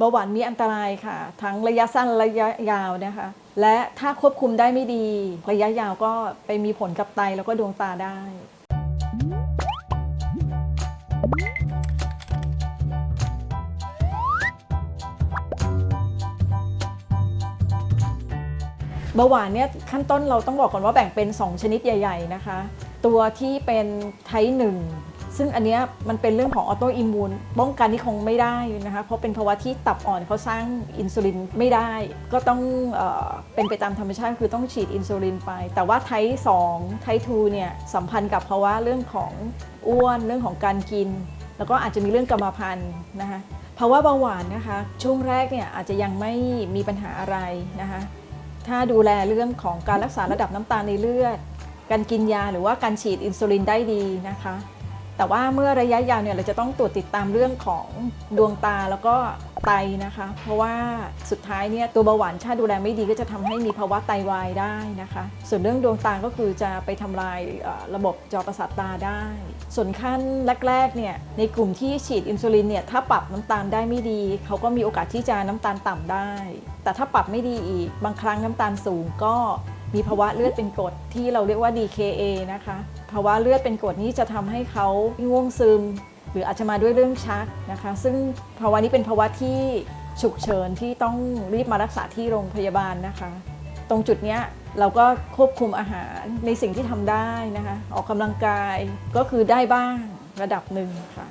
เบาหวานมีอันตรายค่ะ ทั้งระยะสั้นระยะยาวนะคะ และถ้าควบคุมได้ไม่ดี ระยะยาวก็ไปมีผลกับไตแล้วก็ดวงตาได้เบาหวานเนี่ยขั้นต้นเราต้องบอกก่อนว่าแบ่งเป็น 2 ชนิดใหญ่ ๆนะคะ ตัวที่เป็นไทป์หนึ่ง ซึ่งอันเนี้ยมันเป็นเรื่องของออโตอิมมูนป้องกันที่คงไม่ได้นะคะเพราะเป็นภาวะที่ตับอ่อนเขาสร้างอินซูลินไม่ได้ ก็ต้องเออเป็นไปตามธรรมชาติคือต้องฉีดอินซูลินไป แต่ว่าไทป์2ไทป์2เนี่ยสัมพันธ์กับภาวะเรื่องของอ้วนเรื่องของการกิน แล้วก็อาจจะมีเรื่องกรรมพันธุ์นะคะภาวะเบาหวานนะคะช่วงแรกเนี่ยอาจจะยังไม่มีปัญหาอะไรนะคะถ้าดูแลเรื่องของการรักษาระดับน้ำตาลในเลือด การกินยาหรือว่าการฉีดอินซูลินได้ดีนะคะ แต่ว่าเมื่อระยะยาวเนี่ยเราจะต้องตรวจติดตามเรื่องของดวงตาแล้วก็ไตนะคะ เพราะว่าสุดท้ายเนี่ยตัวเบาหวานถ้าดูแลไม่ดีก็จะทำให้มีภาวะไตวายได้นะคะ ส่วนเรื่องดวงตาก็คือจะไปทำลายระบบจอประสาทตาได้ ส่วนขั้นแรกๆเนี่ยในกลุ่มที่ฉีดอินซูลินเนี่ยถ้าปรับน้ำตาลได้ไม่ดี เขาก็มีโอกาสที่จะน้ำตาลต่ำได้ แต่ถ้าปรับไม่ดีอีกบางครั้งน้ำตาลสูงก็ มีภาวะเลือดเป็นกรดที่เราเรียกว่า DKA นะคะ ภาวะเลือดเป็นกรดนี้จะทำให้เขาง่วงซึม หรืออาจจะมาด้วยเรื่องชักนะคะ ซึ่งภาวะนี้เป็นภาวะที่ฉุกเฉินที่ต้องรีบมารักษาที่โรงพยาบาลนะคะ ตรงจุดนี้เราก็ควบคุมอาหารในสิ่งที่ทำได้นะคะ ออกกำลังกายก็คือได้บ้างระดับหนึ่งค่ะ